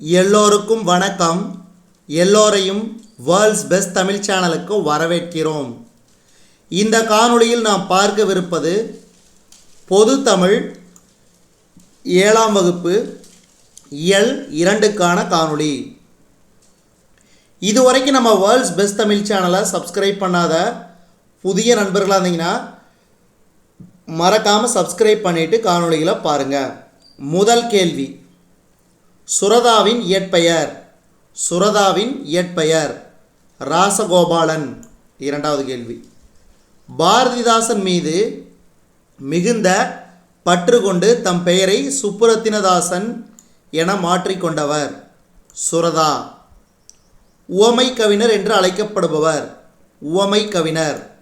எல்லோருக்கும் வணக்கம். எல்லோரையும் வேர்ல்ட்ஸ் பெஸ்ட் தமிழ் சேனலுக்கு வரவேற்கிறோம். இந்த காணொளியில் நாம் பார்க்கவிருப்பது பொது தமிழ் ஏழாம் வகுப்பு இயல் இரண்டுக்கான காணொளி. இதுவரைக்கும் நம்ம வேர்ல்ட்ஸ் பெஸ்ட் தமிழ் சேனலை சப்ஸ்கிரைப் பண்ணாத புதிய நண்பர்களாக இருந்தீங்கன்னா மறக்காமல் சப்ஸ்கிரைப் பண்ணிவிட்டு காணொளிகளை பாருங்கள் முதல் கேள்வி. சுரதாவின் இயற்பெயர். சுரதாவின் இயற்பெயர். ராசகோபாலன். இரண்டாவது கேள்வி. பாரதிதாசன் மீது மிகுந்த பற்று கொண்டு தம் பெயரை சுப்புரத்தினதாசன் என மாற்றிக்கொண்டவர் சுரதா. உவமை கவிஞர் என்று அழைக்கப்படுபவர். உவமை கவிஞர்.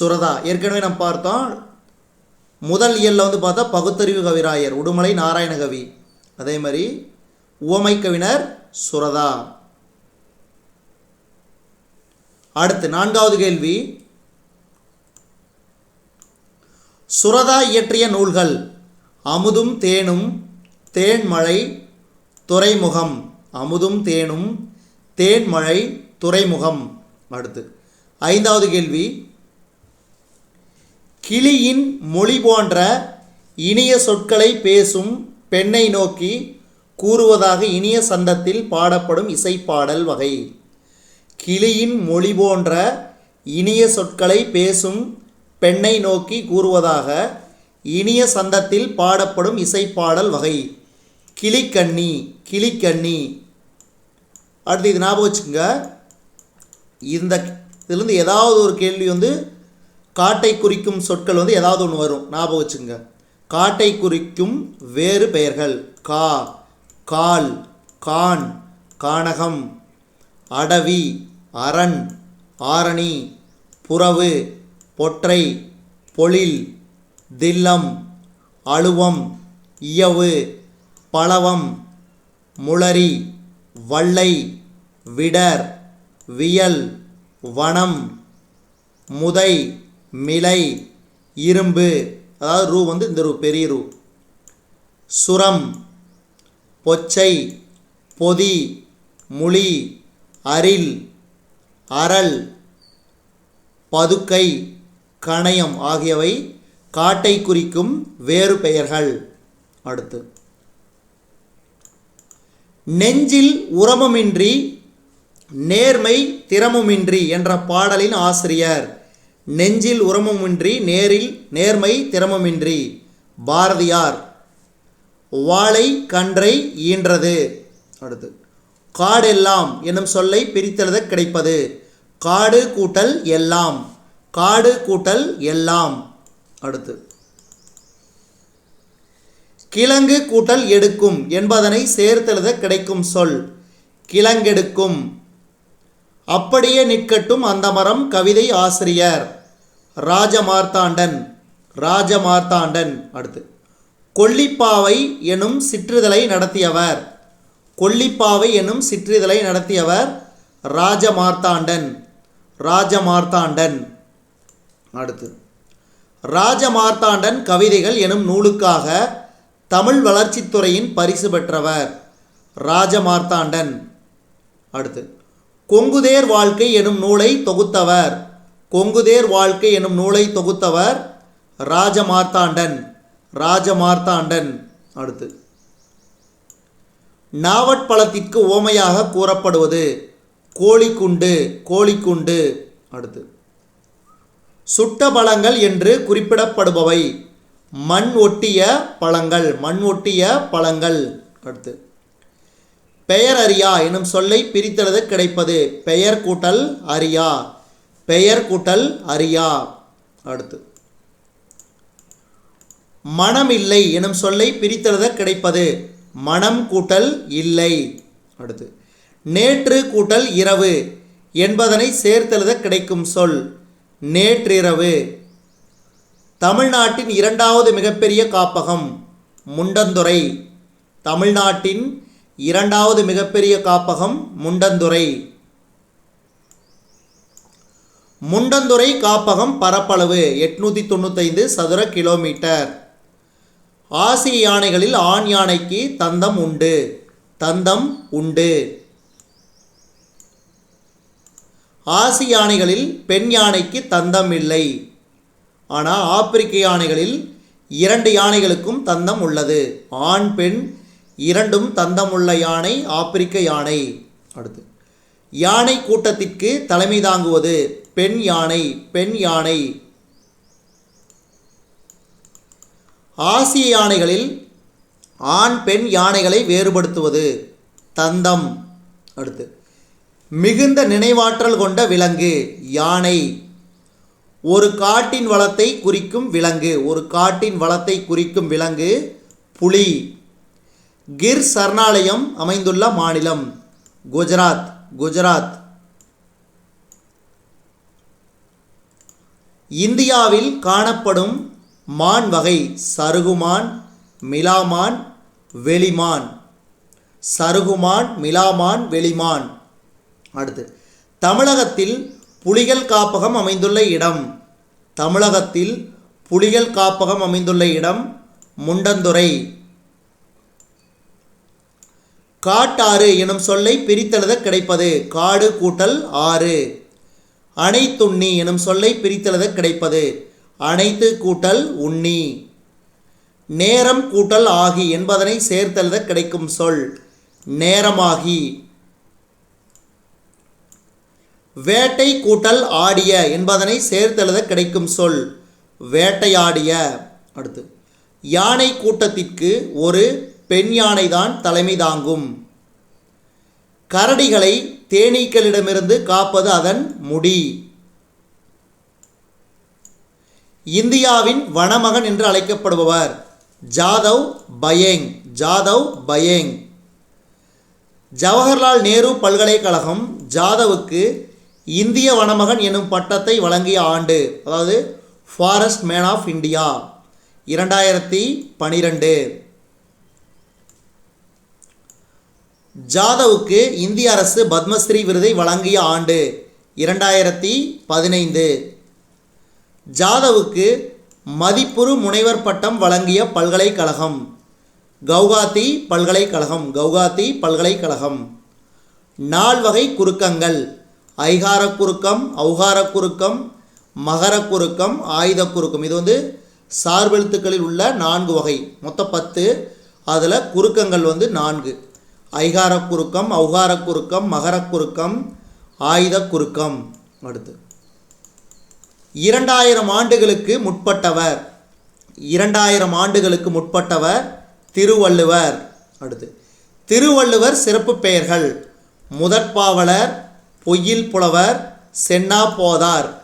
சுரதா. ஏற்கனவே நம்ம பார்த்தோம். முதல் இயலில் வந்து பார்த்தா பகுத்தறிவு கவிராயர். உடுமலை நாராயணகவி. அதே மாதிரி உவமை கவிஞர் சுரதா. அடுத்து நான்காவது கேள்வி. சுரதா இயற்றிய நூல்கள் அமுதும் தேனும் தேன்மழை துறைமுகம் அமுதும் தேனும் தேன்மழை துறைமுகம். அடுத்து ஐந்தாவது கேள்வி. கிளியின் மொழி போன்ற இனிய சொற்களை பேசும் பெண்ணை நோக்கி கூறுவதாக இனிய சந்தத்தில் பாடப்படும் இசைப்பாடல் வகை. கிளியின் மொழி போன்ற இனிய சொற்களை பேசும் பெண்ணை நோக்கி கூறுவதாக இனிய சந்தத்தில் பாடப்படும் இசைப்பாடல் வகை. கிளிக்கண்ணி கிளிக்கண்ணி. அடுத்து இது ஞாபகம் வச்சுக்கோங்க. இந்த இதுலேருந்து ஏதாவது ஒரு கேள்வி வந்து காட்டை குறிக்கும் சொற்கள் வந்து ஏதாவது ஒன்று வரும். ஞாபகம் வச்சுங்க காட்டை குறிக்கும் வேறு பெயர்கள். கா கால் கான் கானகம் அடவி அரண் ஆரணி புறவு பொற்றை பொழில் தில்லம் அழுவம் இயவு பழவம் முளரி வள்ளை விடர் வியல் வனம் முதை மிலை இரும்பு அதாவது ரூ வந்து இந்த ரூ பெரிய ரூ. சுரம் பொச்சை பொதி முளி அரில் அரல் பதுக்கை கணையம் ஆகியவை காட்டை குறிக்கும் வேறு பெயர்கள். அடுத்து. நெஞ்சில் உரமுமின்றி நேர்மை திறமுமின்றி என்ற பாடலின் ஆசிரியர். நெஞ்சில் உரமுமின்றி நேரில் நேர்மை திறமுமின்றி. பாரதியார் வாழை கன்றை ஈன்றது. அடுத்து காடெல்லாம் என்னும் சொல்லை பிரித்தெழுத கிடைப்பது. காடு கூட்டல் எல்லாம் காடு கூட்டல் எல்லாம். அடுத்து கிழங்கு கூட்டல் எடுக்கும் என்பதனை சேர்த்தெழுத கிடைக்கும் சொல். கிழங்கெடுக்கும் அப்படியே நிற்கட்டும் அந்த மரம் கவிதை ஆசிரியர். ராஜமார்த்தாண்டன் ராஜமார்த்தாண்டன். அடுத்து கொல்லிப்பாவை எனும் சிற்றிதழை நடத்தியவர். கொல்லிப்பாவை எனும் சிற்றிதழை நடத்தியவர் ராஜமார்த்தாண்டன் ராஜமார்த்தாண்டன். அடுத்து ராஜமார்த்தாண்டன் கவிதைகள் எனும் நூலுக்காக தமிழ் வளர்ச்சித்துறையின் பரிசு பெற்றவர் ராஜமார்த்தாண்டன். அடுத்து கொங்குதேர் வாழ்க்கை எனும் நூலை தொகுத்தவர். கொங்குதேர் வாழ்க்கை எனும் நூலை தொகுத்தவர் ராஜமார்த்தாண்டன். ராஜமார்த்தாண்டன். அடுத்து. நாவட்பழத்திற்கு ஓமையாக கூறப்படுவது கோழிக்குண்டு கோழிக்குண்டு. அடுத்து. சுட்ட பழங்கள் என்று குறிப்பிடப்படுபவை. மண் ஒட்டிய பழங்கள் மண் ஒட்டிய பழங்கள். அடுத்து. பெயர் அறியா எனும் சொல்லை பிரித்தெழுத கிடைப்பது. பெயர் கூட்டல் அறியா. பெயர் கூட்டல் அறியா. அடுத்து. மனம் இல்லை எனும் சொல்லை பிரித்தெழுத கிடைப்பது. மனம் கூட்டல் இல்லை. அடுத்து. நேற்று கூட்டல் இரவு என்பதனை சேர்த்தெழுத கிடைக்கும் சொல். நேற்றிரவு. தமிழ்நாட்டின் இரண்டாவது மிகப்பெரிய காப்பகம் முண்டந்துறை. தமிழ்நாட்டின் இரண்டாவது மிகப்பெரிய காப்பகம் முண்டந்துறை. முண்டந்துறை காப்பகம் பரப்பளவு எட்நூற்றி தொண்ணூத்தைந்து சதுர கிலோமீட்டர். ஆசிய யானைகளில் ஆண் யானைக்கு தந்தம் உண்டு. தந்தம் உண்டு. ஆசி யானைகளில் பெண் யானைக்கு தந்தம் இல்லை. ஆனால் ஆப்பிரிக்க யானைகளில் இரண்டு யானைகளுக்கும் தந்தம் உள்ளது. ஆண் பெண் இரண்டும் தந்தம் உள்ள யானை ஆப்பிரிக்க யானை. அடுத்து. யானை கூட்டத்திற்கு தலைமை தாங்குவது பெண் யானை பெண் யானை. ஆசிய யானைகளில் ஆண் பெண் யானைகளை வேறுபடுத்துவது தந்தம். அடுத்து. மிகுந்த நினைவாற்றல் கொண்ட விலங்கு யானை. ஒரு காட்டின் வளத்தை குறிக்கும் விலங்கு ஒரு காட்டின் வளத்தை குறிக்கும் விலங்கு புலி. கிர் சரணாலயம் அமைந்துள்ள மாநிலம் குஜராத் குஜராத். இந்தியாவில் காணப்படும் மான் வகை சருகுமான் மிலாமான் வெளிமான் சருகுமான் மிலாமான் வெளிமான் அடுத்து தமிழகத்தில் புலிகள் காப்பகம் அமைந்துள்ள இடம். தமிழகத்தில் புலிகள் காப்பகம் அமைந்துள்ள இடம் முண்டந்துறை. காட்டாறு எனும் சொல்லை பிரித்தெழுத கிடைப்பது. காடு கூட்டல் ஆறு. அணைத்துண்ணி எனும் சொல்லை பிரித்தெழுத கிடைப்பது. அனைத்து கூட்டல் உண்ணி. நேரம் கூட்டல் ஆகி என்பதனை சேர்த்தெழுத கிடைக்கும் சொல். நேரமாகி. வேட்டை கூட்டல் ஆடிய என்பதனை சேர்த்தெழுத கிடைக்கும் சொல். வேட்டையாடிய. அடுத்து. யானை கூட்டத்திற்கு ஒரு பெண் யானைதான் தலைமை தாங்கும். கரடிகளை தேனீக்களிடமிருந்து காப்பது அதன் முடி. இந்தியாவின் வனமகன் என்று அழைக்கப்படுபவர் ஜாதவ் பயேங் ஜாதவ் பயேங். ஜவஹர்லால் நேரு பல்கலைக்கழகம் ஜாதவுக்கு இந்திய வனமகன் எனும் பட்டத்தை வழங்கிய ஆண்டு அதாவது ஃபாரஸ்ட் மேன் ஆஃப் இந்தியா இரண்டாயிரத்தி பனிரெண்டு. ஜாதவுக்கு இந்திய அரசு பத்மஸ்ரீ விருதை வழங்கிய ஆண்டு இரண்டாயிரத்தி பதினைந்து. ஜாதவுக்கு மதிப்புறு முனைவர் பட்டம் வழங்கிய பல்கலைக்கழகம். கவுகாத்தி பல்கலைக்கழகம் கவுகாத்தி பல்கலைக்கழகம். நால்வகை குறுக்கங்கள். ஐகார குறுக்கம் ஔகார குறுக்கம் மகர குறுக்கம் ஆயுத குறுக்கம். இது வந்து சார்பெழுத்துக்களில் உள்ள நான்கு வகை. மொத்தம் பத்து. அதில் குறுக்கங்கள் வந்து நான்கு. ஐகார குறுக்கம் ஔகார குறுக்கம் மகர குறுக்கம் ஆயுத குறுக்கம் அடுத்து. இரண்டாயிரம் ஆண்டுகளுக்கு முற்பட்டவர். இரண்டாயிரம் ஆண்டுகளுக்கு முற்பட்டவர் திருவள்ளுவர். அடுத்து. திருவள்ளுவர் சிறப்பு பெயர்கள். முதற்பாவலர் பொய்யில் புலவர் சென்னா போதார்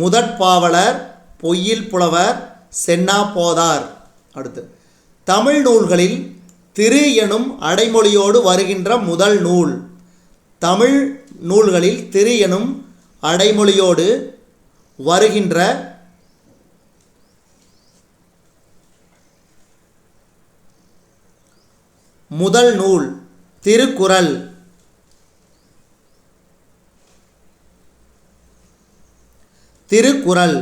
முதற்பாவலர் பொய்யில் புலவர் சென்னா போதார் அடுத்து. தமிழ் நூல்களில் திரு எனும் அடைமொழியோடு வருகின்ற முதல் நூல். தமிழ் நூல்களில் திரு எனும் அடைமொழியோடு வருகின்ற முதல் நூல் திருக்குறள். திருக்குறள்.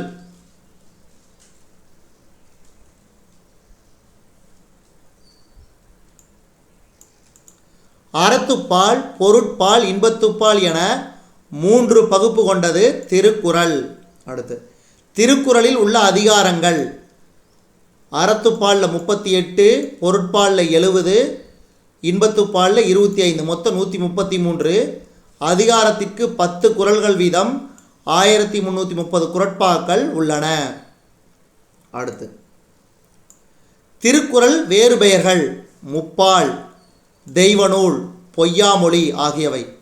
அறத்துப்பால் பொருட்பால் இன்பத்துப்பால் என மூன்று பகுப்பு கொண்டது திருக்குறள். அடுத்து திருக்குறளில் உள்ள அதிகாரங்கள். அறத்துப்பாலில் முப்பத்தி எட்டு பொருட்பாலில் எழுபது இன்பத்துப்பாலில் இருபத்தி ஐந்து மொத்தம் நூற்றி முப்பத்தி மூன்று. அதிகாரத்திற்கு பத்து குரல்கள் வீதம் ஆயிரத்தி முந்நூற்றி முப்பது குரட்பாக்கள் உள்ளன. அடுத்து திருக்குறள் வேறு பெயர்கள். முப்பால் தெய்வநூல். பொய்யாமொழி ஆகியவை.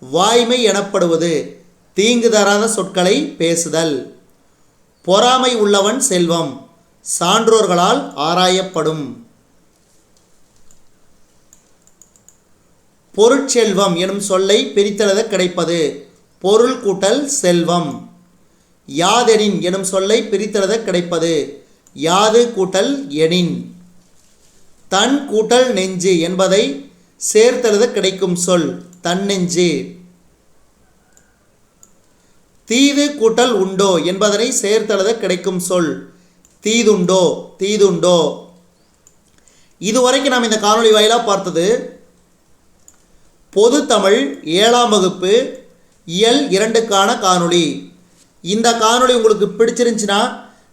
வாய்மை எனப்படுவது தீங்கு தராத சொற்களை பேசுதல். பொறாமை உள்ளவன் செல்வம் சான்றோர்களால் ஆராயப்படும். பொருட்செல்வம் எனும் சொல்லை பிரித்தெழுத கிடைப்பது பொருள் கூட்டல் செல்வம். யாதெனின் எனும் சொல்லை பிரித்தெழுத கிடைப்பது யாது கூட்டல் எனின். தன் கூட்டல் நெஞ்சு என்பதை சேர்த்தெழுத கிடைக்கும் சொல் தன்னெஞ்சு. தீது கூட்டல் உண்டோ என்பதனை சேர்த்தெழுத கிடைக்கும் சொல் தீதுண்டோ தீதுண்டோ. இதுவரைக்கும் நாம் இந்த காணொளி வாயிலாக பார்த்தது பொது தமிழ் ஏழாம் வகுப்பு இயல் இரண்டுக்கான காணொளி. இந்த காணொளி உங்களுக்கு பிடிச்சிருந்துச்சுன்னா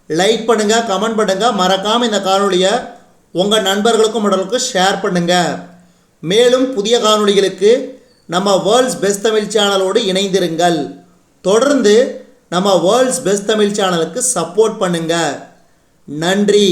லைக் பண்ணுங்கள் கமெண்ட் பண்ணுங்கள் மறக்காமல் இந்த காணொளியை உங்கள் நண்பர்களுக்கும் உடலுக்கும் ஷேர் பண்ணுங்கள் மேலும் புதிய காணொளிகளுக்கு நம்ம வேர்ல்ட்ஸ் பெஸ்ட் தமிழ் சேனலோடு இணைந்திருங்கள். தொடர்ந்து நம்ம வேர்ல்ட்ஸ் பெஸ்ட் தமிழ் சேனலுக்கு சப்போர்ட் பண்ணுங்கள் நன்றி.